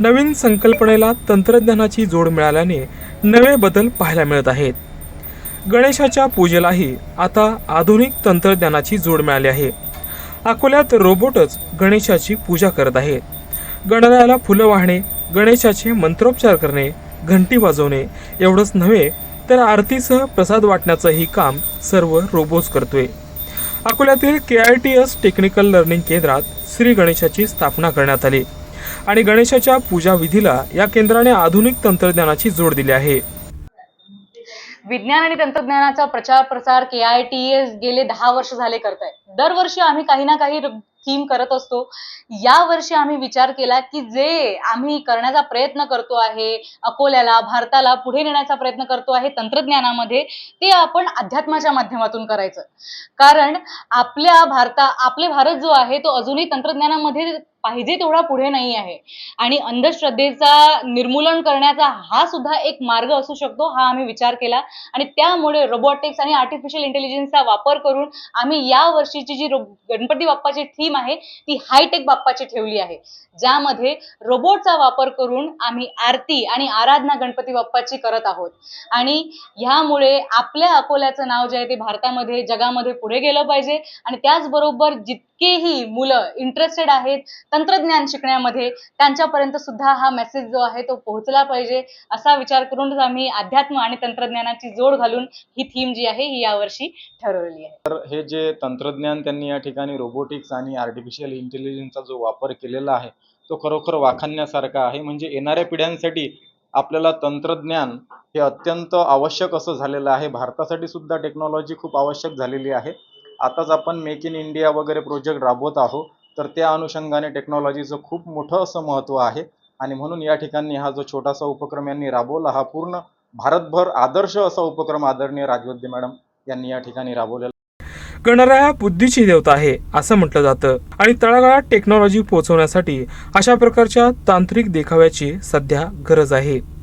नवीन संकल्पनेला तंत्रज्ञानाची जोड मिळाल्याने नवे बदल पाहायला मिळत आहेत. गणेशाच्या पूजेलाही आता आधुनिक तंत्रज्ञानाची जोड मिळाली आहे. अकोल्यात रोबोटच गणेशाची पूजा करत आहेत. गणरायाला फुलं वाहणे गणेशाचे मंत्रोपचार करणे घंटी वाजवणे एवढंच नव्हे तर आरतीसह प्रसाद वाटण्याचंही काम सर्व रोबोट्स करतोय. अकोल्यातील K I T S technical learning केंद्रात श्री गणेशाची स्थापना करण्यात आली. आणि गणेशाच्या पूजा विधीला या केंद्राने आधुनिक तंत्रज्ञानाची जोड दिली आहे. विज्ञान आणि तंत्रज्ञानाचा प्रचार प्रसार के आय टी एस गेले दहा वर्ष झाले करत आहे दरवर्षी आम्ही काही ना काही थीम करत असतो. या वर्षी आम्ही विचार केला की जे आम्ही करण्याचा प्रयत्न करतो आहे अकोल्याला भारताला पुढे नेण्याचा प्रयत्न करतो आहे तंत्रज्ञानामध्ये ते आपण अध्यात्माच्या माध्यमातून करायचं. कारण आपल्या भारता आपले भारत जो आहे तो अजूनही तंत्रज्ञानामध्ये पाहिजे तेवढा पुढे नाही आहे. आणि अंधश्रद्धेचा निर्मूलन करण्याचा हा सुद्धा एक मार्ग असू शकतो हा आम्ही विचार केला. आणि त्यामुळे रोबोटिक्स आणि आर्टिफिशियल इंटेलिजन्सचा वापर करून आम्ही या वर्षीची जी गणपती बाप्पाची थीम आहे ती हायटेक बाप्पाची ठेवली आहे. ज्यामध्ये रोबोटचा वापर करून आम्ही आरती आणि आराधना गणपती बाप्पाची करत आहोत. आणि ह्यामुळे आपल्या अकोल्याचं नाव जे आहे ते भारतामध्ये जगामध्ये पुढे गेलं पाहिजे. आणि त्याचबरोबर जितकेही मुलं इंटरेस्टेड आहेत तंत्रज्ञान शिकण्यामध्ये त्यांच्यापर्यंत सुद्धा हा मेसेज जो आहे तो पोहोचला पाहिजे असा विचार करूनच आम्ही अध्यात्म आणि तंत्रज्ञानाची जोड घालून ही थीम जी आहे ही यावर्षी ठरवलेली आहे. तर हे जे तंत्रज्ञान त्यांनी या ठिकाणी रोबोटिक्स आणि आर्टिफिशियल इंटेलिजन्सचा जो वापर केलेला आहे तो खरोखर वाखाणण्यासारखा आहे. म्हणजे येणाऱ्या पिढ्यांसाठी आपल्याला तंत्रज्ञान हे अत्यंत आवश्यक असं झालेलं आहे. भारतासाठी सुद्धा टेक्नॉलॉजी खूप आवश्यक झालेली आहे. आताच आपण मेक इन इंडिया वगैरे प्रोजेक्ट राबवत आहोत. तर त्या अनुषंगाने टेक्नॉलॉजीचं खूप मोठं असं महत्त्व आहे. आणि म्हणून या ठिकाणी हा जो छोटासा उपक्रम यांनी राबवला हा पूर्ण भारतभर आदर्श असा उपक्रम आदरणीय राजवद्दे मॅडम यांनी या ठिकाणी राबवलेला. गणराया बुद्धीची देवता आहे असं म्हटलं जातं. आणि तळागाळात टेक्नॉलॉजी पोहोचवण्यासाठी अशा प्रकारच्या तांत्रिक देखाव्याची सध्या गरज आहे.